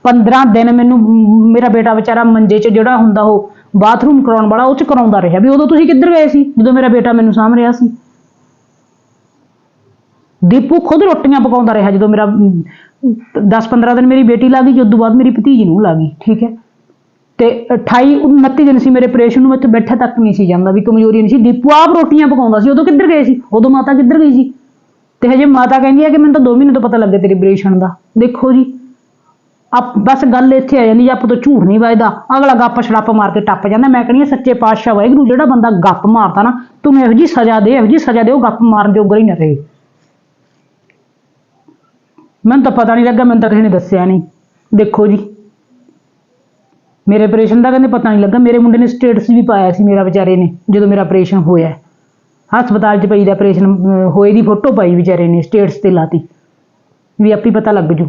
15 ਦਿਨ ਮੈਨੂੰ ਮ, ਮੇਰਾ ਬੇਟਾ ਵਿਚਾਰਾ ਮੰਜੇ 'ਚ ਜਿਹੜਾ ਹੁੰਦਾ ਉਹ ਬਾਥਰੂਮ ਕਰਾਉਣ ਵਾਲਾ ਉਹ 'ਚ ਕਰਾਉਂਦਾ ਰਿਹਾ ਵੀ ਉਦੋਂ ਤੁਸੀਂ ਕਿੱਧਰ ਗਏ ਸੀ ਜਦੋਂ ਮੇਰਾ ਬੇਟਾ ਮੈਨੂੰ ਸਾਂਭ ਰਿਹਾ ਸੀ। ਦੀਪੂ ਖੁਦ ਰੋਟੀਆਂ ਪਕਾਉਂਦਾ ਰਿਹਾ ਜਦੋਂ ਮੇਰਾ 10-15 ਦਿਨ ਮੇਰੀ ਬੇਟੀ ਲੱਗੀ ਜਦੋਂ ਬਾਅਦ ਮੇਰੀ ਭਤੀਜੀ ਨੂੰ ਲੱਗੀ ਠੀਕ ਹੈ? ਤੇ 28 29 ਦਿਨ ਸੀ ਮੇਰੇ ਆਪਰੇਸ਼ਨ ਨੂੰ ਇੱਥੇ ਬੈਠਾ ਤੱਕ ਨਹੀਂ ਸੀ ਜਾਂਦਾ, ਵੀ ਕਮਜ਼ੋਰੀ ਨਹੀਂ ਸੀ। ਦੀਪੂ ਆਪ ਰੋਟੀਆਂ ਪਕਾਉਂਦਾ ਸੀ, ਉਦੋਂ ਕਿੱਧਰ ਗਏ ਸੀ? ਉਦੋਂ ਮਾਤਾ ਕਿੱਧਰ ਗਈ ਸੀ? ਤੇ ਹਜੇ ਮਾਤਾ ਕਹਿੰਦੀ ਹੈ ਕਿ ਮੈਨੂੰ ਤਾਂ 2 ਮਹੀਨੇ ਤੋਂ ਪਤਾ ਲੱਗੇ ਤੇਰੇ ਆਪਰੇਸ਼ਨ ਦਾ। ਦੇਖੋ ਜੀ, ਆਪ ਬਸ ਗੱਲ ਇੱਥੇ ਆ ਜਾਂਦੀ ਜੇ ਆਪ ਤੋਂ ਝੂਠ ਨਹੀਂ ਵੱਜਦਾ। ਅਗਲਾ ਗੱਪ ਛੜੱਪ ਮਾਰ ਕੇ ਟੱਪ ਜਾਂਦਾ। ਮੈਂ ਕਹਿੰਦੀ ਹਾਂ, ਸੱਚੇ ਪਾਤਸ਼ਾਹ ਵਾਹਿਗੁਰੂ, ਜਿਹੜਾ ਬੰਦਾ ਗੱਪ ਮਾਰਦਾ ਨਾ, ਤੂੰ ਇਹੋ ਜੀ ਸਜ਼ਾ ਦੇ, ਇਹੋ ਜੀ ਸਜ਼ਾ ਦੇ, ਉਹ ਗੱਪ ਮਾਰਨ ਜੋਗਾ ਹੀ ਨਾ ਰਹੇ। ਮੈਨੂੰ ਤਾਂ ਪਤਾ ਨਹੀਂ ਲੱਗਾ, ਮੈਨੂੰ ਤਾਂ ਕਿਸੇ ਨੇ ਦੱਸਿਆ ਨਹੀਂ। ਦੇਖੋ ਜੀ। ਮੇਰੇ ਆਪਰੇਸ਼ਨ ਦਾ ਕਹਿੰਦੇ ਪਤਾ ਨਹੀਂ ਲੱਗਾ। ਮੇਰੇ ਮੁੰਡੇ ਨੇ ਸਟੇਟਸ ਵੀ ਪਾਇਆ ਸੀ ਮੇਰਾ ਵਿਚਾਰੇ ਨੇ, ਜਦੋਂ ਮੇਰਾ ਆਪਰੇਸ਼ਨ ਹੋਇਆ। ਹਸਪਤਾਲ 'ਚ ਪਈ ਦਾ ਆਪਰੇਸ਼ਨ ਹੋਏ ਦੀ ਫੋਟੋ ਪਾਈ ਵਿਚਾਰੇ ਨੇ ਸਟੇਟਸ ਤੇ ਲਾਤੀ। ਵੀ ਆਪੇ ਪਤਾ ਲੱਗ ਜੂ।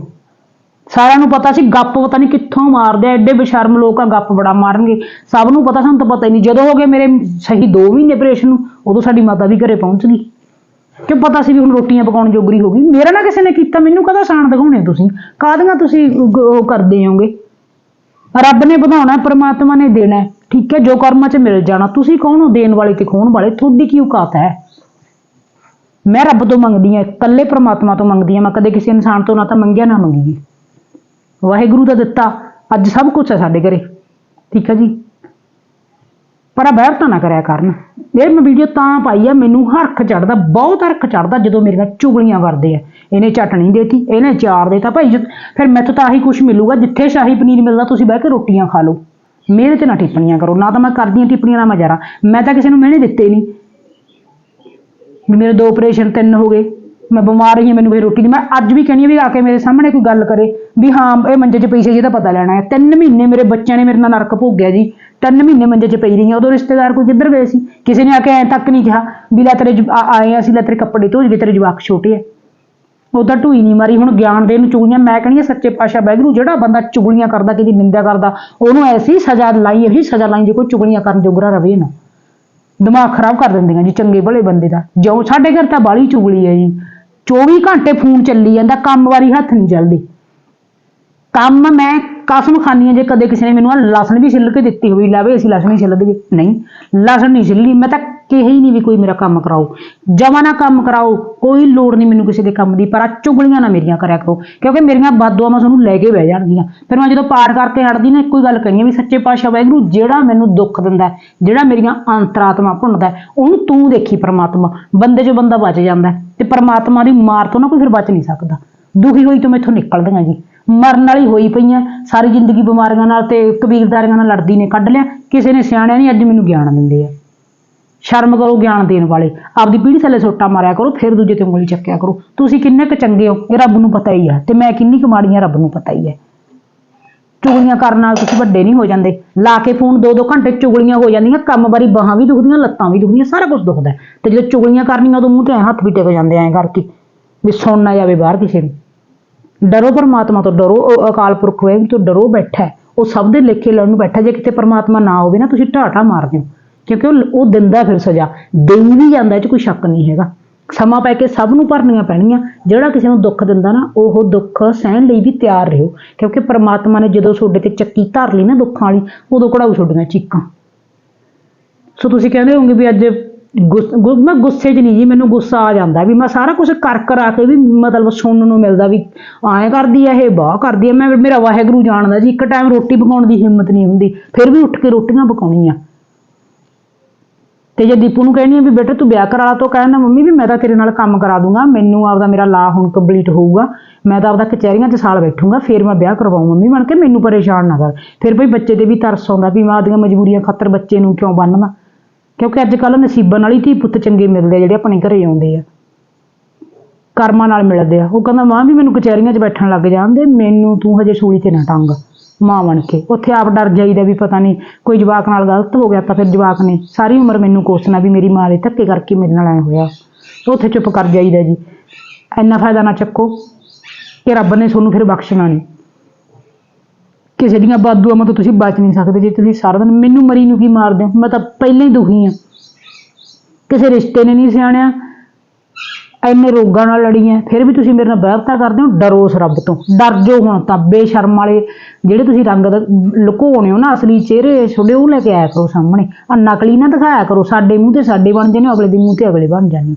ਸਾਰਿਆਂ ਨੂੰ ਪਤਾ ਸੀ, ਗੱਪ ਪਤਾ ਨਹੀਂ ਕਿੱਥੋਂ ਮਾਰਦੇ ਆ, ਐਡੇ ਬੇਸ਼ਰਮ ਲੋਕ ਆ, ਗੱਪ ਬੜਾ ਮਾਰਨਗੇ। ਸਭ ਨੂੰ ਪਤਾ, ਸਾਨੂੰ ਤਾਂ ਪਤਾ ਹੀ ਨਹੀਂ। ਜਦੋਂ ਹੋ ਗਏ ਮੇਰੇ ਸਹੀ 2 ਮਹੀਨੇ ਆਪਰੇਸ਼ਨ ਨੂੰ, ਉਦੋਂ ਸਾਡੀ ਮਾਤਾ ਵੀ ਘਰੇ ਪਹੁੰਚ ਗਈ। ਕਿ ਪਤਾ ਸੀ ਵੀ ਹੁਣ ਰੋਟੀਆਂ ਪਕਾਉਣ ਜੋਗਰੀ ਹੋ ਗਈ। ਮੇਰਾ ਨਾ ਕਿਸੇ ਨੇ ਕੀਤਾ, ਮੈਨੂੰ ਕਦਾ ਸਾਨ ਦਿਖਾਉਣੇ ਤੁਸੀਂ? ਕਾਹਦੀਆਂ ਤੁਸੀਂ ਗ- ਉਹ ਕਰਦੇ ਹੋਗੇ? ਰੱਬ ਨੇ ਵਧਾਉਣਾ, ਪਰਮਾਤਮਾ ਨੇ ਦੇਣਾ। ਹੈ। ਠੀਕ ਹੈ, ਜੋ ਕਰਮਾਂ 'ਚ ਮਿਲ ਜਾਣਾ। ਤੁਸੀਂ ਕੌਣ ਹੋ? ਦੇਣ ਵਾਲੇ ਤੇ ਖੋਣ ਵਾਲੇ। ਤੁਹਾਡੀ ਕੀ ਔਕਾਤ ਹੈ? ਮੈਂ ਰੱਬ ਤੋਂ ਮੰਗਦੀ ਹਾਂ, ਇਕੱਲੇ ਪਰਮਾਤਮਾ ਤੋਂ ਮੰਗਦੀ ਹਾਂ। ਮੈਂ ਕਦੇ ਕਿਸੇ ਇਨਸਾਨ ਤੋਂ ਨਾ ਤਾਂ ਮੰਗਿਆ, ਨਾ ਮੰਗੀ ਵਾਹਿਗੁਰੂ ਦਾ ਦਿੱਤਾ। ਅੱਜ ਸਭ ਕੁਝ ਹੈ ਸਾਡੇ ਘਰੇ। ਠੀਕ ਹੈ ਜੀ? ਪਰ ਆ ਬਹਿਰ ਤਾਂ ਨਾ ਕਰਿਆ ਕਰਨ। ਇਹ ਮੈਂ ਵੀਡੀਓ ਤਾਂ ਪਾਈ ਆ, ਮੈਨੂੰ ਹਰਖ ਚੜਦਾ, ਬਹੁਤ ਹਰਖ ਚੜਦਾ ਜਦੋਂ ਮੇਰੀਆਂ ਚੁਗਲੀਆਂ ਕਰਦੇ ਆ। ਇਹਨੇ ਚਟਣੀ ਦੇਤੀ, ਇਹਨੇ ਚਾਰ ਦੇਤਾ, ਭਾਈ ਜਦ- ਫਿਰ ਮੈਥੋਂ ਤਾਂ ਆਹੀ ਕੁਝ ਮਿਲੂਗਾ, ਜਿੱਥੇ ਸ਼ਾਹੀ ਪਨੀਰ ਮਿਲਦਾ ਤੁਸੀਂ ਬਹਿ ਕੇ ਰੋਟੀਆਂ ਖਾ ਲਓ। ਮੇਰੇ ਤੇ ਨਾ ਟਿੱਪਣੀਆਂ ਕਰੋ, ਨਾ ਤਾਂ ਮੈਂ ਕਰਦੀ ਹਾਂ ਟਿੱਪਣੀਆਂ, ਨਾ ਮੈਂ ਜਰਾ ਮੈਂ ਤਾਂ ਕਿਸੇ ਨੂੰ ਮਿਹਣੇ ਦਿੱਤੇ ਨਹੀਂ। ਵੀ ਮੇਰੇ ਦੋ ਆਪਰੇਸ਼ਨ ਤਿੰਨ ਹੋ ਗਏ। ਮੈਂ ਬਿਮਾਰ ਰਹੀ ਹਾਂ, ਮੈਨੂੰ ਕੋਈ ਰੋਟੀ ਨਹੀਂ ਮੈਂ ਅੱਜ ਵੀ ਕਹਿੰਦੀ ਹਾਂ ਵੀ ਆ ਕੇ ਮੇਰੇ ਸਾਹਮਣੇ ਕੋਈ ਗੱਲ ਕਰੇ ਵੀ ਹਾਂ, ਇਹ ਮੰਜੇ 'ਚ ਪਈ ਸੀ ਇਹਦਾ ਪਤਾ ਲੈਣਾ ਹੈ। ਤਿੰਨ ਮਹੀਨੇ ਮੇਰੇ ਬੱਚਿਆਂ ਨੇ ਮੇਰੇ ਨਾਲ ਨਰਕ ਭੋਗਿਆ ਜੀ। ਤਿੰਨ ਮਹੀਨੇ ਮੰਜੇ 'ਚ ਪਈ ਰਹੀ ਹਾਂ। ਉਦੋਂ ਰਿਸ਼ਤੇਦਾਰ ਕੋਈ ਕਿੱਧਰ ਗਏ ਸੀ? ਕਿਸੇ ਨੇ ਆ ਕੇ ਐਂ ਤੱਕ ਨਹੀਂ ਕਿਹਾ ਵੀ ਲੈ ਤੇਰੇ ਜਵਾ- ਆ- ਆਏ ਅਸੀਂ, ਲੈ ਤੇਰੇ ਕੱਪੜੇ ਧੋ ਜਗੇ ਤੇਰੇ ਜਵਾਕ ਛੋਟੇ ਆ। ਤਾਂ ਢੂਈ ਨਹੀਂ ਮਾਰੀ। ਹੁਣ ਗਿਆਨ ਦੇਣ ਨੂੰ ਚੁਗਲੀਆਂ, ਮੈਂ ਕਹਿੰਦੀ ਹਾਂ ਸੱਚੇ ਪਾਤਸ਼ਾਹ ਬੈਗਰੂ ਜਿਹੜਾ ਬੰਦਾ ਚੁਗਲੀਆਂ ਕਰਦਾ, ਕਿਹਦੀ ਨਿੰਦਿਆ ਕਰਦਾ, ਉਹਨੂੰ ਐਸੀ ਸਜ਼ਾ ਲਾਈ, ਇਹੀ ਸਜ਼ਾ ਲਾਈ, ਜੇ ਕੋਈ ਚੁਗਲੀਆਂ ਕਰਨ ਜੋਗਰਾ ਰਵੇ ਨਾ। ਦਿਮਾਗ ਖਰਾਬ ਕਰ ਦਿੰਦੀਆਂ ਜੀ, ਚੰਗੇ ਭਲੇ ਬੰਦੇ ਦਾ। ਜਿਉਂ ਸਾਡੇ ਘਰ ਤਾਂ ਬਾਲੀ ਚੁਗਲੀ ਹੈ ਜੀ। 24 ਘੰਟੇ ਫੋਨ ਚੱਲੀ ਜਾਂਦਾ ਕੰਮ ਵਾਰੀ ਹੱਥ ਨਹੀਂ ਚੱਲਦੀ। ਕੰਮ ਮੈਂ ਕਸਮ ਖਾਨੀ ਆ ਜੇ ਕਦੇ ਕਿਸੇ ਨੇ ਮੈਨੂੰ ਆਹ ਲਸਣ ਵੀ ਛਿੱਲ ਕੇ ਦਿੱਤੀ ਹੋਈ ਲਾਵੇ ਅਸੀਂ ਲਸਣ ਹੀ ਛਿੱਲ ਦਈਏ ਨਹੀਂ, ਲਸਣ ਨਹੀਂ ਛਿੱਲੀ ਮੈਂ ਤਾਂ ਕਿਹਾ ਹੀ ਨਹੀਂ ਵੀ ਕੋਈ ਮੇਰਾ ਕੰਮ ਕਰਾਓ। ਜਮਾ ਨਾ ਕੰਮ ਕਰਾਓ, ਕੋਈ ਲੋੜ ਨਹੀਂ ਮੈਨੂੰ ਕਿਸੇ ਦੇ ਕੰਮ ਦੀ, ਪਰ ਆਹ ਚੁਗਲੀਆਂ ਨਾ ਮੇਰੀਆਂ ਕਰਿਆ ਕਰੋ, ਕਿਉਂਕਿ ਮੇਰੀਆਂ ਬਾਦੂਆਂ ਤੁਹਾਨੂੰ ਲੈ ਕੇ ਬਹਿ ਜਾਣਗੀਆਂ। ਫਿਰ ਮੈਂ ਜਦੋਂ ਪਾਠ ਕਰਕੇ ਹਟਦੀ ਨਾ, ਇੱਕੋ ਹੀ ਗੱਲ ਕਹਿਣੀ ਵੀ ਸੱਚੇ ਪਾਤਸ਼ਾਹ ਵਾਹਿਗੁਰੂ, ਜਿਹੜਾ ਮੈਨੂੰ ਦੁੱਖ ਦਿੰਦਾ ਜਿਹੜਾ ਮੇਰੀਆਂ ਅੰਤਰਾਤਮਾ ਭੁੰਨਦਾ ਉਹਨੂੰ ਤੂੰ ਦੇਖੀ ਪ੍ਰਮਾਤਮਾ, ਬੰਦੇ 'ਚੋਂ ਬੰਦਾ ਬਚ ਜਾਂਦਾ ਤੇ ਪ੍ਰਮਾਤਮਾ ਦੀ ਮਾਰ ਤੋਂ ਨਾ ਕੋਈ ਫਿਰ ਬਚ ਨਹੀਂ ਸਕਦਾ। ਦੁਖੀ ਹੋਈ ਤੋਂ ਮੈਥੋਂ ਨਿਕਲਦੀਆਂ ਜੀ। ਮਰਨ ਵਾਲੀ ਹੋਈ ਪਈ ਪਈਆਂ ਸਾਰੀ ਜ਼ਿੰਦਗੀ ਬਿਮਾਰੀਆਂ ਨਾਲ ਤੇ ਕਬੀਲਦਾਰੀਆਂ ਨਾਲ ਲੜਦੀ ਨੇ, ਕੱਢ ਲਿਆ। ਕਿਸੇ ਨੇ ਸਿਆਣਿਆ ਨਹੀਂ ਅੱਜ ਮੈਨੂੰ ਗਿਆਨ ਦਿੰਦੇ ਆ। ਸ਼ਰਮ ਕਰੋ ਗਿਆਨ ਦੇਣ ਵਾਲੇ। ਆਪਦੀ ਪੀੜੀ ਥੱਲੇ ਸੋਟਾ ਮਾਰਿਆ ਕਰੋ, ਫਿਰ ਦੂਜੇ ਤੇ ਉਂਗਲੀ ਚੱਕਿਆ ਕਰੋ। ਤੁਸੀਂ ਕਿੰਨੇ ਕੁ ਚੰਗੇ ਹੋ, ਇਹ ਰੱਬ ਨੂੰ ਪਤਾ ਹੀ ਆ। ਤੇ ਮੈਂ ਕਿੰਨੀ ਕੁ ਮਾੜੀ ਆ, ਰੱਬ ਨੂੰ ਪਤਾ ਹੀ ਹੈ ਚੁਗਲੀਆਂ ਕਰਨ ਨਾਲ ਤੁਸੀਂ ਵੱਡੇ ਨਹੀਂ ਹੋ ਜਾਂਦੇ। ਲਾ ਕੇ ਫੋਨ ਦੋ ਦੋ ਘੰਟੇ ਚੁਗਲੀਆਂ ਹੋ ਜਾਂਦੀਆਂ, ਕੰਮ ਵਾਰੀ ਬਾਹਾਂ ਵੀ ਦੁਖਦੀਆਂ, ਲੱਤਾਂ ਵੀ ਦੁਖਦੀਆਂ, ਸਾਰਾ ਕੁਝ ਦੁਖਦਾ। ਹੈ। ਤੇ ਜਦੋਂ ਚੁਗਲੀਆਂ ਕਰਨੀਆਂ, ਉਦੋਂ ਮੂੰਹ ਤੇ ਐਂ ਹੱਥ ਵੀ ਟਿਕ ਜਾਂਦੇ, ਐਂ ਕਰਕੇ। ਵੀ ਸੁਣ ਨਾ ਜਾਵੇ ਬਾਹਰ ਕਿਸੇ ਨੂੰ। ਡਰੋ ਪਰਮਾਤਮਾ ਤੋਂ, ਡਰੋ ਉਹ ਅਕਾਲ ਪੁਰਖ ਹੋਏ, ਤੋਂ ਡਰੋ ਬੈਠਾ ਉਹ ਸਭ ਦੇ ਲੇਖੇ ਲੈਣ ਨੂੰ ਬੈਠਾ ਜੇ ਕਿਤੇ ਪਰਮਾਤਮਾ ਨਾ ਹੋਵੇ ਨਾ, ਤੁਸੀਂ ਢਾਟਾ ਮਾਰਦੇ ਹੋ ਕਿਉਂਕਿ ਉਹ ਉਹ ਦਿੰਦਾ ਫਿਰ ਸਜ਼ਾ। ਦੇਈ ਵੀ ਜਾਂਦਾ, ਇਹ 'ਚ ਕੋਈ ਸ਼ੱਕ ਨਹੀਂ ਹੈਗਾ। ਸਮਾਂ ਪੈ ਕੇ ਸਭ ਨੂੰ ਭਰਨੀਆਂ ਪੈਣਗੀਆਂ ਜਿਹੜਾ ਕਿਸੇ ਨੂੰ ਦੁੱਖ ਦਿੰਦਾ ਨਾ, ਉਹ ਦੁੱਖ ਸਹਿਣ ਲਈ ਵੀ ਤਿਆਰ ਰਹੋ। ਕਿਉਂਕਿ ਪਰਮਾਤਮਾ ਨੇ ਜਦੋਂ ਤੁਹਾਡੇ ਤੇ ਚੱਕੀ ਧਰ ਲਈ ਨਾ ਦੁੱਖਾਂ ਵਾਲੀ, ਉਦੋਂ ਕਢਾਊ ਛੋਡੀਆਂ ਚੀਕਾਂ। ਸੋ ਤੁਸੀਂ ਕਹਿੰਦੇ ਹੋਗੇ ਵੀ ਅੱਜ ਗੁੱਸ- ਗੁ- ਮੈਂ ਗੁੱਸੇ 'ਚ ਨਹੀਂ ਜੀ, ਮੈਨੂੰ ਗੁੱਸਾ ਆ ਜਾਂਦਾ ਵੀ ਮੈਂ ਸਾਰਾ ਕੁਝ ਕਰ ਕਰਾ ਕੇ ਵੀ ਮਤਲਬ ਸੁਣਨ ਨੂੰ ਮਿਲਦਾ ਵੀ ਐਂ ਕਰਦੀ ਆ, ਇਹ ਬਾਹ ਕਰਦੀ ਆ, ਮੈਂ, ਮੇਰਾ ਵਾਹਿਗੁਰੂ ਜਾਣਦਾ ਜੀ, ਇੱਕ ਟਾਈਮ ਰੋਟੀ ਪਕਾਉਣ ਦੀ ਹਿੰਮਤ ਨਹੀਂ ਹੁੰਦੀ, ਫਿਰ ਵੀ ਉੱਠ ਕੇ ਰੋਟੀਆਂ ਪਕਾਉਣੀਆਂ। ਤੇ ਜੇ ਦੀਪੂ ਨੂੰ ਕਹਿਣੀ ਆ ਵੀ ਬੇਟਾ ਤੂੰ ਵਿਆਹ ਕਰਾ ਲਾ, ਤੋ ਕਹਿੰਦਾ ਮੰਮੀ ਵੀ ਮੈਂ ਤਾਂ ਤੇਰੇ ਨਾਲ ਕੰਮ ਕਰਾ ਦੂੰਗਾ, ਮੈਨੂੰ ਆਪਦਾ ਮੇਰਾ ਲਾ ਹੁਣ ਕੰਪਲੀਟ ਹੋਊਗਾ, ਮੈਂ ਤਾਂ ਆਪਦਾ ਕਚਹਿਰੀਆਂ 'ਚ ਸਾਲ ਬੈਠੂੰਗਾ, ਫਿਰ ਮੈਂ ਵਿਆਹ ਕਰਵਾਉਂ ਮੰਮੀ ਬਣ ਕੇ ਮੈਨੂੰ ਪਰੇਸ਼ਾਨ ਨਾ ਕਰ। ਫਿਰ ਭਈ ਬੱਚੇ ਤੇ ਵੀ ਤਰਸ ਆਉਂਦਾ ਵੀ ਮੈਂ ਆਪਦੀਆਂ ਮਜਬੂਰੀਆਂ ਖਾਤਰ ਬੱਚੇ ਨੂੰ ਕਿਉਂ ਬੰਨ੍ਹਦਾ ਕਿਉਂਕਿ ਅੱਜ ਕੱਲ੍ਹ ਨਸੀਬਾਂ ਨਾਲ ਹੀ ਧੀ ਪੁੱਤ ਚੰਗੇ ਮਿਲਦੇ ਆ, ਜਿਹੜੇ ਆਪਣੇ ਘਰੇ ਆਉਂਦੇ ਆ। ਕਰਮਾਂ ਨਾਲ ਮਿਲਦੇ ਆ। ਉਹ ਕਹਿੰਦਾ, ਮਾਂ, ਵੀ ਮੈਨੂੰ ਕਚਹਿਰੀਆਂ 'ਚ ਬੈਠਣ ਲੱਗ ਜਾਂਦੇ ਮੈਨੂੰ ਤੂੰ ਹਜੇ ਸੂਈ ਤੇ ਨਾ ਟੰਗ, ਮਾਂ ਬਣ ਕੇ। ਉੱਥੇ ਆਪ ਡਰ ਜਾਈਦਾ ਵੀ ਪਤਾ ਨਹੀਂ ਕੋਈ ਜਵਾਕ ਨਾਲ ਗਲਤ ਹੋ ਗਿਆ ਤਾਂ ਫਿਰ ਜਵਾਕ ਨੇ ਸਾਰੀ ਉਮਰ ਮੈਨੂੰ ਕੋਸਣਾ ਵੀ ਮੇਰੀ ਮਾਂ ਦੇ ਧੱਕੇ ਕਰਕੇ ਮੇਰੇ ਨਾਲ ਐ ਹੋਇਆ। ਉੱਥੇ ਚੁੱਪ ਕਰ ਜਾਈਦਾ ਜੀ। ਇੰਨਾ ਫਾਇਦਾ ਨਾ ਚੱਕੋ ਕਿ ਰੱਬ ਨੇ ਤੁਹਾਨੂੰ ਫਿਰ ਬਖਸ਼ਣਾ ਨਹੀਂ ਕਿਸੇ ਦੀਆਂ ਬਾਦੂਆਂ ਤੋਂ ਤੁਸੀਂ ਬਚ ਨਹੀਂ ਸਕਦੇ, ਜੇ ਤੁਸੀਂ ਸਾਰਾ ਦਿਨ ਮੈਨੂੰ ਮਰੀ ਨੂੰ ਕੀ ਮਾਰਦੇ ਹੋ? ਮੈਂ ਤਾਂ ਪਹਿਲਾਂ ਹੀ ਦੁਖੀ ਹਾਂ। ਕਿਸੇ ਰਿਸ਼ਤੇ ਨੇ ਨਹੀਂ ਸਿਆਣਿਆ। ਐਨੇ ਰੋਗਾਂ ਨਾਲ ਲੜੀ ਐ ਫਿਰ ਵੀ ਤੁਸੀਂ ਮੇਰੇ ਨਾਲ ਬਹਿਬਤਾ ਕਰਦੇ ਹੋ? ਡਰੋ ਉਸ ਰੱਬ ਤੋਂ। ਡਰ ਜੋ ਹੁਣ ਤਾਂ, ਬੇਸ਼ਰਮ ਵਾਲੇ ਜਿਹੜੇ ਤੁਸੀਂ ਰੰਗ ਦਾ ਲੁਕੋਣੇ ਹੋ ਨਾ, ਅਸਲੀ ਚਿਹਰੇ ਛੋਡੇ ਉਹ ਲੈ ਕੇ ਆਇਆ ਕਰੋ ਸਾਹਮਣੇ। ਆ ਨਕਲੀ ਨਾ ਦਿਖਾਇਆ ਕਰੋ, ਸਾਡੇ ਮੂੰਹ ਤੇ ਸਾਡੇ ਬਣ ਜਾਂਦੇ ਹੋ, ਅਗਲੇ ਦੇ ਮੂੰਹ ਤੇ ਅਗਲੇ ਬਣ ਜਾਂਦੇ ਹੋ।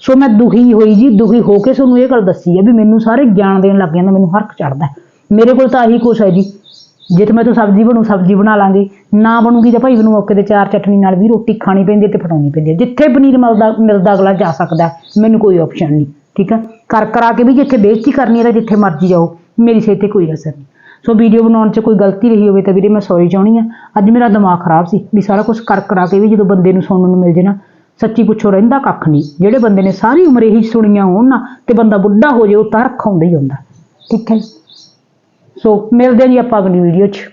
ਸੋ ਮੈਂ ਦੁਖੀ ਹੋਈ ਜੀ, ਦੁਖੀ ਹੋ ਕੇ ਤੁਹਾਨੂੰ ਇਹ ਗੱਲ ਦੱਸੀ ਹੈ ਵੀ ਮੈਨੂੰ ਸਾਰੇ ਗਿਆਨ ਦੇਣ ਲੱਗ ਜਾਂਦਾ, ਮੈਨੂੰ ਹਰਕ ਚੜਦਾ ਮੇਰੇ ਕੋਲ ਤਾਂ ਆਹੀ ਕੁਛ ਹੈ ਜੀ। ਜੇ ਤੇ ਮੈਂ ਤੋਂ ਸਬਜ਼ੀ ਬਣੂ ਸਬਜ਼ੀ ਬਣਾ ਲਾਂਗੇ। ਨਾ ਬਣੂਗੀ ਤਾਂ ਭਾਈ ਮੈਨੂੰ ਮੌਕੇ ਤੇ ਚਾਰ ਚਟਨੀ ਨਾਲ ਵੀ ਰੋਟੀ ਖਾਣੀ ਪੈਂਦੀ ਹੈ ਤੇ ਫਟਾਉਣੀ ਪੈਂਦੀ ਹੈ। ਜਿੱਥੇ ਪਨੀਰ ਮਿਲਦਾ ਮਿਲਦਾ ਅਗਲਾ ਜਾ ਸਕਦਾ ਹੈ, ਮੈਨੂੰ ਕੋਈ ਆਪਸ਼ਨ ਨਹੀਂ ਠੀਕ ਹੈ? ਕਰ ਕਰਾ ਕੇ ਵੀ ਜਿੱਥੇ ਬੇਇੱਜ਼ਤੀ ਕਰਨੀ ਹੈ ਤਾਂ ਜਿੱਥੇ ਮਰਜ਼ੀ ਜਾਓ। ਮੇਰੀ ਸਿਹਤ ਤੇ ਕੋਈ ਅਸਰ ਨਹੀਂ। ਸੋ ਵੀਡੀਓ ਬਣਾਉਣ 'ਚ ਕੋਈ ਗਲਤੀ ਰਹੀ ਹੋਵੇ ਤਾਂ ਵੀਰੇ ਮੈਂ ਸੌਰੀ ਚਾਹੁੰਦੀ ਆ ਅੱਜ ਮੇਰਾ ਦਿਮਾਗ ਖਰਾਬ ਸੀ ਵੀ ਸਾਰਾ ਕੁਝ ਕਰ ਕਰਾ ਕੇ ਵੀ ਜਦੋਂ ਬੰਦੇ ਨੂੰ ਸੁਣਨ ਨੂੰ ਮਿਲ ਜੇ ਨਾ ਸੱਚੀ ਪੁੱਛੋ ਰਹਿੰਦਾ ਕੱਖ ਨਹੀਂ। ਜਿਹੜੇ ਬੰਦੇ ਨੇ ਸਾਰੀ ਉਮਰ ਇਹੀ ਸੁਣੀਆਂ ਹੋਣ ਨਾ ਤੇ ਬੰਦਾ ਬੁੱਢਾ ਹੋ ਜੇ ਉਹ ਤਾਂ ਆਉਂਦਾ ਹੀ ਹੁੰਦਾ ਠੀਕ ਹੈ? ਜੀ? ਸੋ ਮਿਲਦੇ ਹਾਂ ਜੀ ਆਪਾਂ ਅਗਲੀ ਵੀਡੀਓ 'ਚ।